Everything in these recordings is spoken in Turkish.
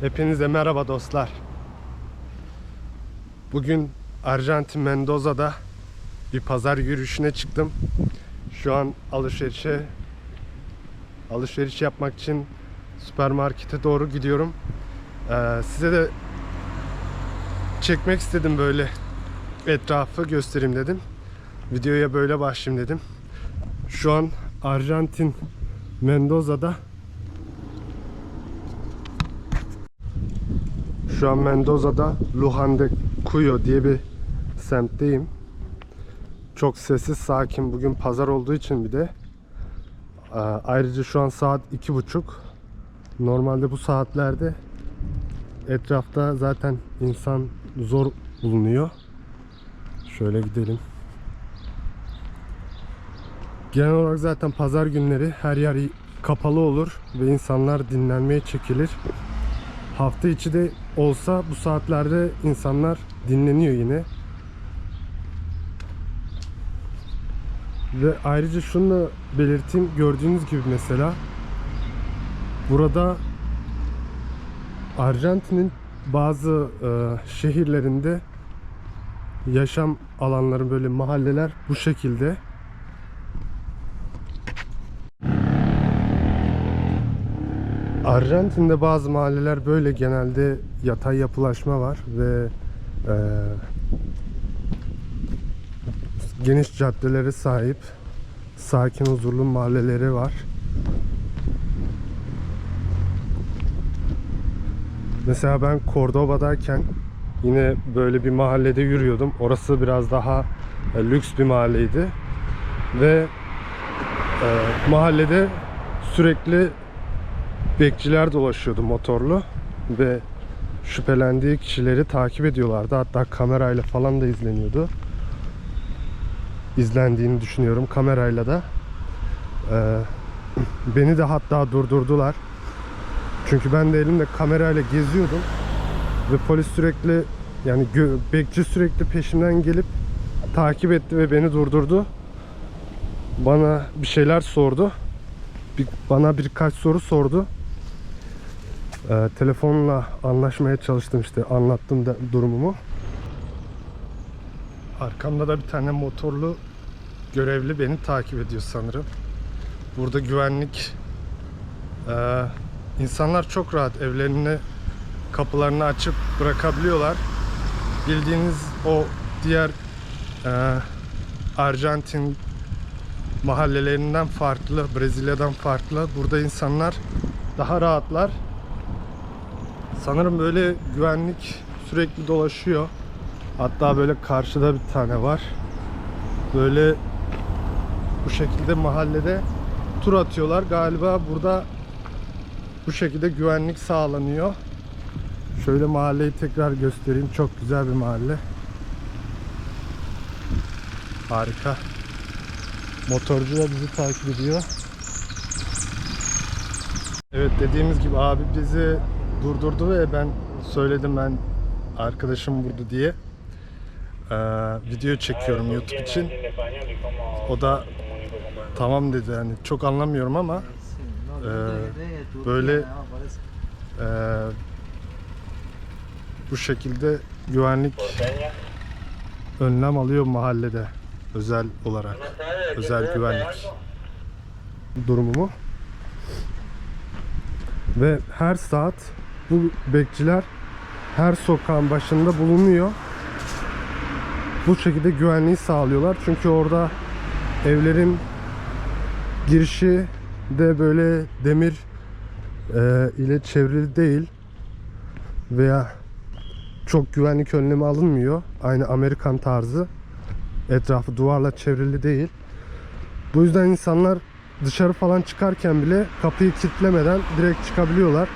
Hepinize merhaba dostlar. Bugün Arjantin Mendoza'da bir pazar yürüyüşüne çıktım. Şu an alışverişe alışveriş yapmak için süpermarkete doğru gidiyorum. Ee, size de çekmek istedim böyle etrafı göstereyim dedim. Videoya böyle başlayayım dedim. Şu an Arjantin Mendoza'da Şu an Mendoza'da Lujan de Cuyo diye bir semtteyim. Çok sessiz, sakin. Bugün pazar olduğu için bir de. Aa, Ayrıca şu an saat iki buçuk. Normalde bu saatlerde etrafta zaten insan zor bulunuyor. Şöyle gidelim. Genel olarak zaten pazar günleri her yer kapalı olur ve insanlar dinlenmeye çekilir. Hafta içi de olsa bu saatlerde insanlar dinleniyor yine. Ve ayrıca şunu da belirteyim. Gördüğünüz gibi mesela burada Arjantin'in bazı e, şehirlerinde yaşam alanları böyle mahalleler bu şekilde. Arjantin'de bazı mahalleler böyle genelde yatay yapılaşma var ve e, geniş caddelere sahip sakin huzurlu mahalleleri var. Mesela ben Cordoba'dayken yine böyle bir mahallede yürüyordum. Orası biraz daha e, lüks bir mahalleydi. Ve e, mahallede sürekli bekçiler dolaşıyordu motorlu ve şüphelendiği kişileri takip ediyorlardı. Hatta kamerayla falan da izleniyordu. İzlendiğini düşünüyorum kamerayla da. Ee, beni de hatta durdurdular. Çünkü ben de elimde kamerayla geziyordum ve polis sürekli yani bekçi sürekli peşimden gelip takip etti ve beni durdurdu. Bana bir şeyler sordu. Bir, bana birkaç soru sordu. Ee, telefonla anlaşmaya çalıştım işte anlattım da durumumu. Arkamda da bir tane motorlu görevli beni takip ediyor sanırım. Burada güvenlik ee, insanlar çok rahat evlerini kapılarını açıp bırakabiliyorlar. Bildiğiniz o diğer ee, Arjantin mahallelerinden farklı, Brezilya'dan farklı. Burada insanlar daha rahatlar. Sanırım böyle güvenlik sürekli dolaşıyor. Hatta böyle karşıda bir tane var. Böyle bu şekilde mahallede tur atıyorlar. Galiba burada bu şekilde güvenlik sağlanıyor. Şöyle mahalleyi tekrar göstereyim. Çok güzel bir mahalle. Harika. Motorcu da bizi takip ediyor. Evet dediğimiz gibi abi bizi durdurdu ve ben söyledim ben arkadaşım vurdu diye. Ee, video çekiyorum YouTube için. O da tamam dedi yani çok anlamıyorum ama Ee, böyle e, bu şekilde güvenlik önlem alıyor mahallede özel olarak özel güvenlik durumumu ve her saat bu bekçiler her sokağın başında bulunuyor. Bu şekilde güvenliği sağlıyorlar. Çünkü orada evlerin girişi de böyle demir e, ile çevrili değil veya çok güvenlik önlemi alınmıyor. Aynı Amerikan tarzı. Etrafı duvarla çevrili değil. Bu yüzden insanlar dışarı falan çıkarken bile kapıyı kilitlemeden direkt çıkabiliyorlar.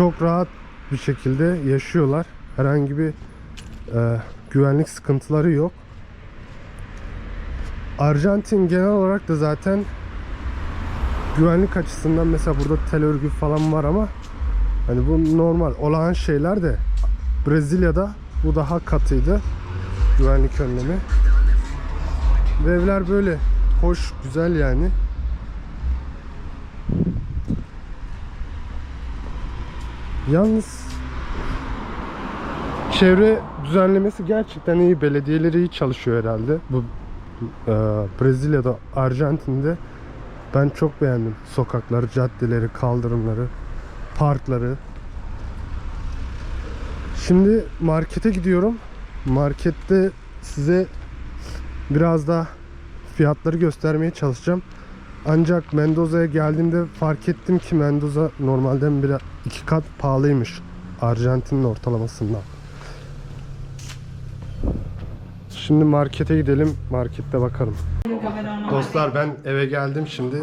Çok rahat bir şekilde yaşıyorlar. Herhangi bir e, güvenlik sıkıntıları yok. Arjantin genel olarak da zaten güvenlik açısından mesela burada tel örgü falan var ama hani bu normal olağan şeyler de Brezilya'da bu daha katıydı güvenlik önlemi. Ve evler böyle hoş, güzel yani. Yalnız çevre düzenlemesi gerçekten iyi. Belediyeleri iyi çalışıyor herhalde. Bu e, Brezilya'da, Arjantin'de ben çok beğendim. Sokakları, caddeleri, kaldırımları, parkları. Şimdi markete gidiyorum. Markette size biraz daha fiyatları göstermeye çalışacağım. Ancak Mendoza'ya geldiğimde fark ettim ki Mendoza normalden bir iki kat pahalıymış Arjantin'in ortalamasından. Şimdi markete gidelim, markette bakalım. Dostlar ben eve geldim şimdi.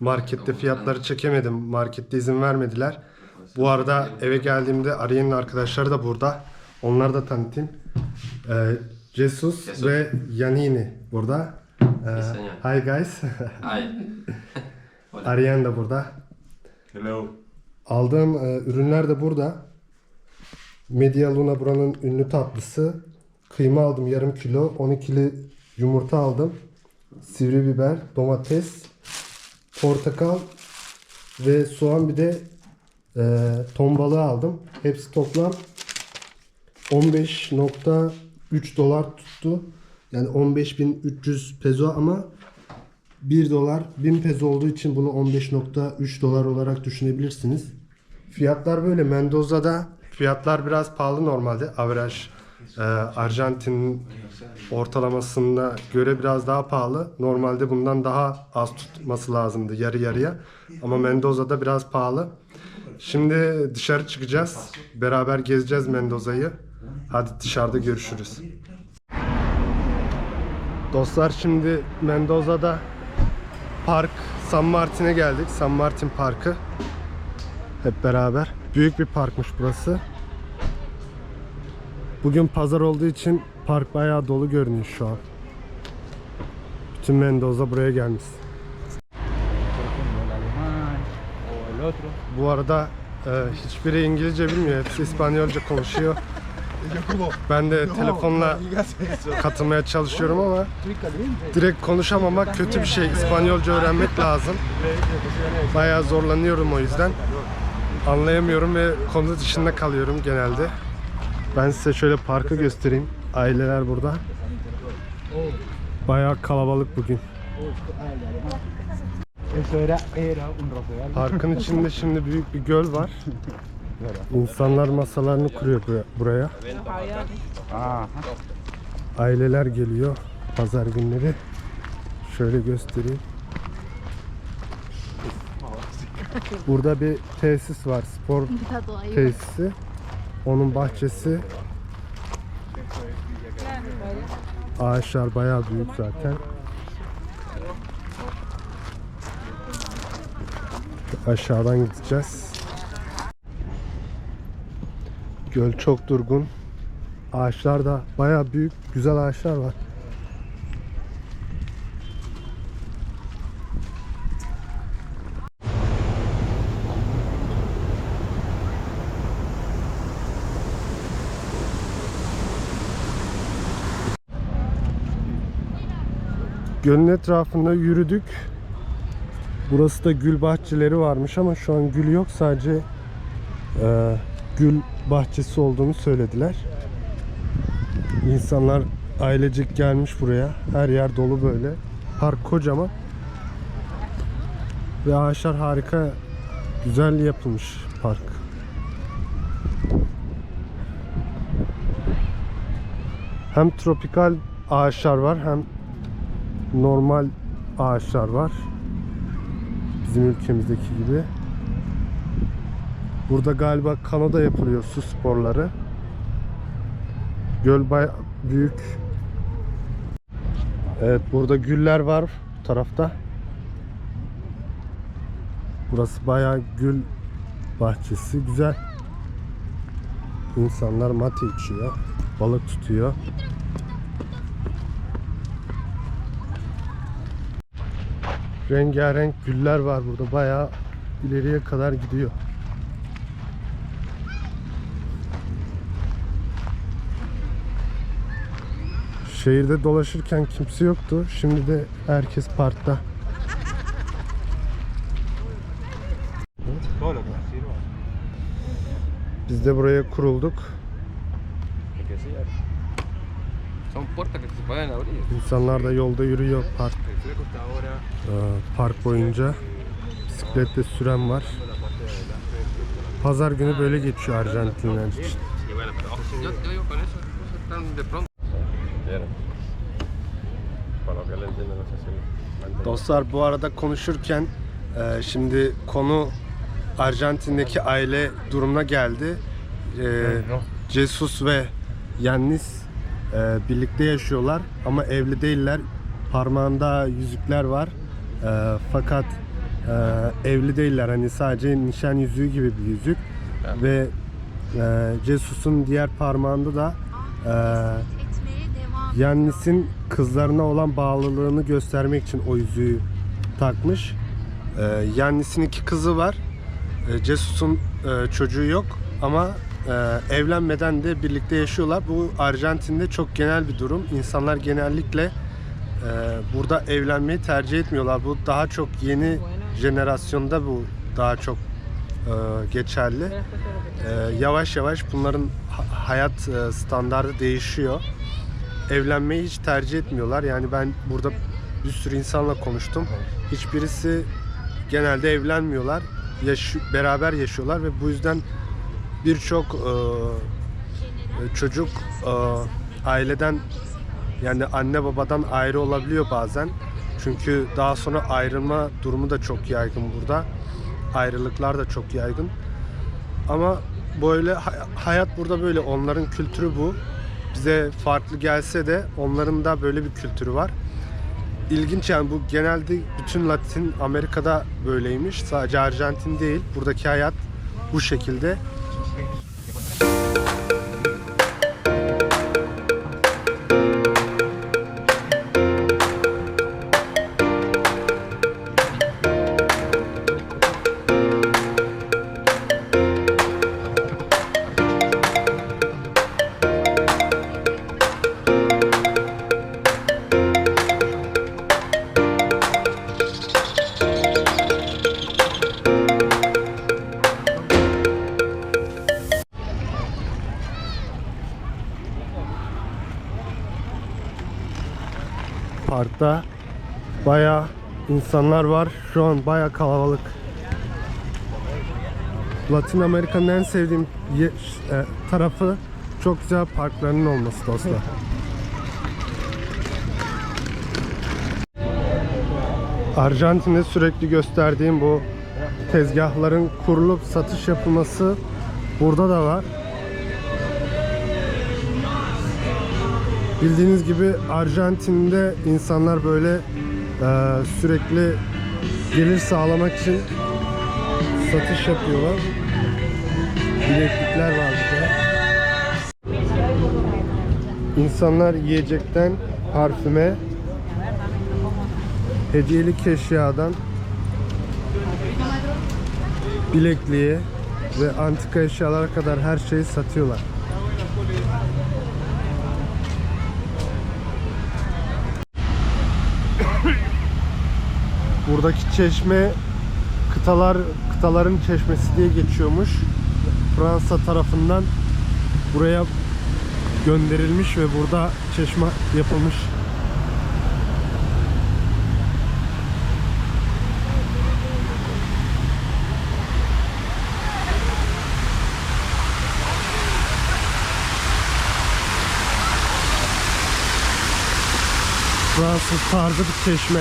Markette fiyatları çekemedim. Markette izin vermediler. Bu arada eve geldiğimde Ariye'nin arkadaşları da burada. Onları da tanıtayım. Ee, Jesus, ve Yanini burada. Ee, hi guys. Ay. Ariyen de burada. Hello. Aldığım e, ürünler de burada. Media Luna buranın ünlü tatlısı. Kıyma aldım yarım kilo. 12'li yumurta aldım. Sivri biber, domates, portakal ve soğan bir de e, ton balığı aldım. Hepsi toplam 15.3 dolar tuttu. Yani 15.300 peso ama 1 dolar 1000 peso olduğu için bunu 15.3 dolar olarak düşünebilirsiniz. Fiyatlar böyle. Mendoza'da fiyatlar biraz pahalı normalde. Average e, Arjantin ortalamasına göre biraz daha pahalı. Normalde bundan daha az tutması lazımdı yarı yarıya. Ama Mendoza'da biraz pahalı. Şimdi dışarı çıkacağız. Beraber gezeceğiz Mendoza'yı. Hadi dışarıda görüşürüz. Dostlar şimdi Mendoza'da Park San Martin'e geldik. San Martin Parkı. Hep beraber. Büyük bir parkmış burası. Bugün pazar olduğu için park bayağı dolu görünüyor şu an. Bütün Mendoza buraya gelmiş. Bu arada e, hiçbiri İngilizce bilmiyor. Hepsi İspanyolca konuşuyor. Ben de telefonla katılmaya çalışıyorum ama direkt konuşamamak kötü bir şey. İspanyolca öğrenmek lazım. Bayağı zorlanıyorum o yüzden. Anlayamıyorum ve konu dışında kalıyorum genelde. Ben size şöyle parkı göstereyim. Aileler burada. Bayağı kalabalık bugün. Parkın içinde şimdi büyük bir göl var. İnsanlar masalarını kuruyor bu- buraya. Aileler geliyor pazar günleri. Şöyle göstereyim. Burada bir tesis var, spor tesisi. Onun bahçesi. Ağaçlar bayağı büyük zaten. Aşağıdan gideceğiz. Göl çok durgun. Ağaçlar da bayağı büyük, güzel ağaçlar var. Gölün etrafında yürüdük. Burası da gül bahçeleri varmış ama şu an gül yok. Sadece e, gül bahçesi olduğunu söylediler. İnsanlar ailecek gelmiş buraya. Her yer dolu böyle. Park kocaman. Ve ağaçlar harika. Güzel yapılmış park. Hem tropikal ağaçlar var hem normal ağaçlar var. Bizim ülkemizdeki gibi. Burada galiba kanoda yapılıyor su sporları. Göl bayağı büyük. Evet burada güller var bu tarafta. Burası bayağı gül bahçesi. Güzel. İnsanlar mate içiyor. Balık tutuyor. Rengarenk güller var burada. Bayağı ileriye kadar gidiyor. Şehirde dolaşırken kimse yoktu. Şimdi de herkes parkta. Biz de buraya kurulduk. İnsanlar da yolda yürüyor park El fleco está ahora e, park boyunca. Bisikletle süren var. Pazar günü böyle geçiyor Arjantinler için. Y bueno, pero ojo, yo, yo digo con esas cosas tan de pronto. Bien. Para lo que le entienden no sé si Dostlar bu arada konuşurken e, şimdi konu Arjantin'deki aile durumuna geldi. E, Jesus ve Yannis e, birlikte yaşıyorlar ama evli değiller. Parmağında yüzükler var. E, fakat e, evli değiller. Hani sadece nişan yüzüğü gibi bir yüzük. Ve e, Jesus'un diğer parmağında da e, Yannis'in kızlarına olan bağlılığını göstermek için o yüzüğü takmış. Ee, Yannis'in iki kızı var. Ee, Jesus'un e, çocuğu yok ama e, evlenmeden de birlikte yaşıyorlar. Bu Arjantin'de çok genel bir durum. İnsanlar genellikle e, burada evlenmeyi tercih etmiyorlar. Bu daha çok yeni jenerasyonda bu daha çok e, geçerli. E, yavaş yavaş bunların ha- hayat e, standardı değişiyor evlenmeyi hiç tercih etmiyorlar. Yani ben burada bir sürü insanla konuştum. Hiçbirisi genelde evlenmiyorlar. Yaş beraber yaşıyorlar ve bu yüzden birçok e, e, çocuk e, aileden yani anne babadan ayrı olabiliyor bazen. Çünkü daha sonra ayrılma durumu da çok yaygın burada. Ayrılıklar da çok yaygın. Ama böyle hay- hayat burada böyle. Onların kültürü bu bize farklı gelse de onların da böyle bir kültürü var. İlginç yani bu genelde bütün Latin Amerika'da böyleymiş. Sadece Arjantin değil. Buradaki hayat bu şekilde. Parkta bayağı insanlar var. Şu an bayağı kalabalık. Latin Amerika'nın en sevdiğim e, tarafı çok güzel parklarının olması dostlar. Arjantin'de sürekli gösterdiğim bu tezgahların kurulup satış yapılması burada da var. Bildiğiniz gibi Arjantin'de insanlar böyle e, sürekli gelir sağlamak için satış yapıyorlar. Bileklikler var burada. İnsanlar yiyecekten parfüme, hediyelik eşyadan bilekliğe ve antika eşyalara kadar her şeyi satıyorlar. Buradaki çeşme kıtalar kıtaların çeşmesi diye geçiyormuş. Fransa tarafından buraya gönderilmiş ve burada çeşme yapılmış. Fransız tarzı bir çeşme.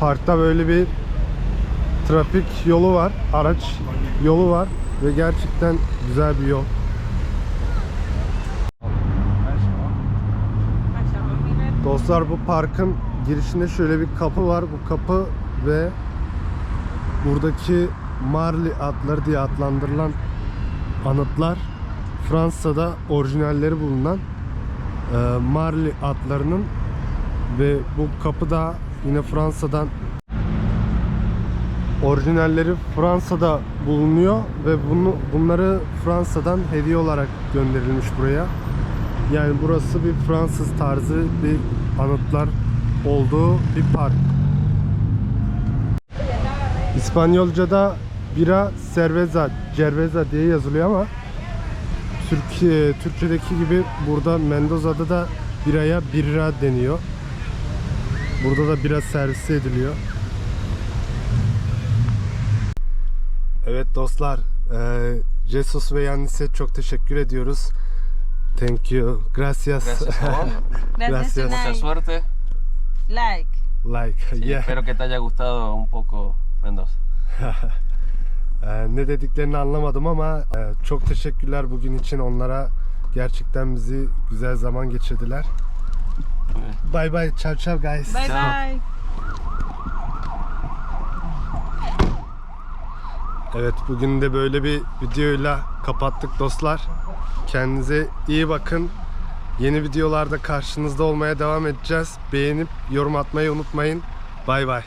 Parkta böyle bir trafik yolu var, araç yolu var ve gerçekten güzel bir yol. Dostlar bu parkın girişinde şöyle bir kapı var. Bu kapı ve buradaki Marley atları diye adlandırılan anıtlar Fransa'da orijinalleri bulunan e, atlarının ve bu kapı da yine Fransa'dan orijinalleri Fransa'da bulunuyor ve bunu bunları Fransa'dan hediye olarak gönderilmiş buraya. Yani burası bir Fransız tarzı bir anıtlar olduğu bir park. İspanyolca'da bira cerveza, cerveza diye yazılıyor ama Türkiye Türkçedeki gibi burada Mendoza'da da biraya birra deniyor. Burada da bira servisi ediliyor. Evet dostlar, eee Jesus ve Yannis'e çok teşekkür ediyoruz. Thank you. Gracias. Gracias a vos. Gracias. Mucha suerte. Like. Like. Sí, Yeah. Espero que te haya gustado un poco Mendoza. Eee, ne dediklerini anlamadım ama eee, çok teşekkürler bugün için onlara. Gerçekten bizi güzel zaman geçirdiler. Bye bye. Ciao ciao guys. Bye Chao. bye. Evet bugün de böyle bir videoyla kapattık dostlar. Kendinize iyi bakın. Yeni videolarda karşınızda olmaya devam edeceğiz. Beğenip yorum atmayı unutmayın. Bay bay.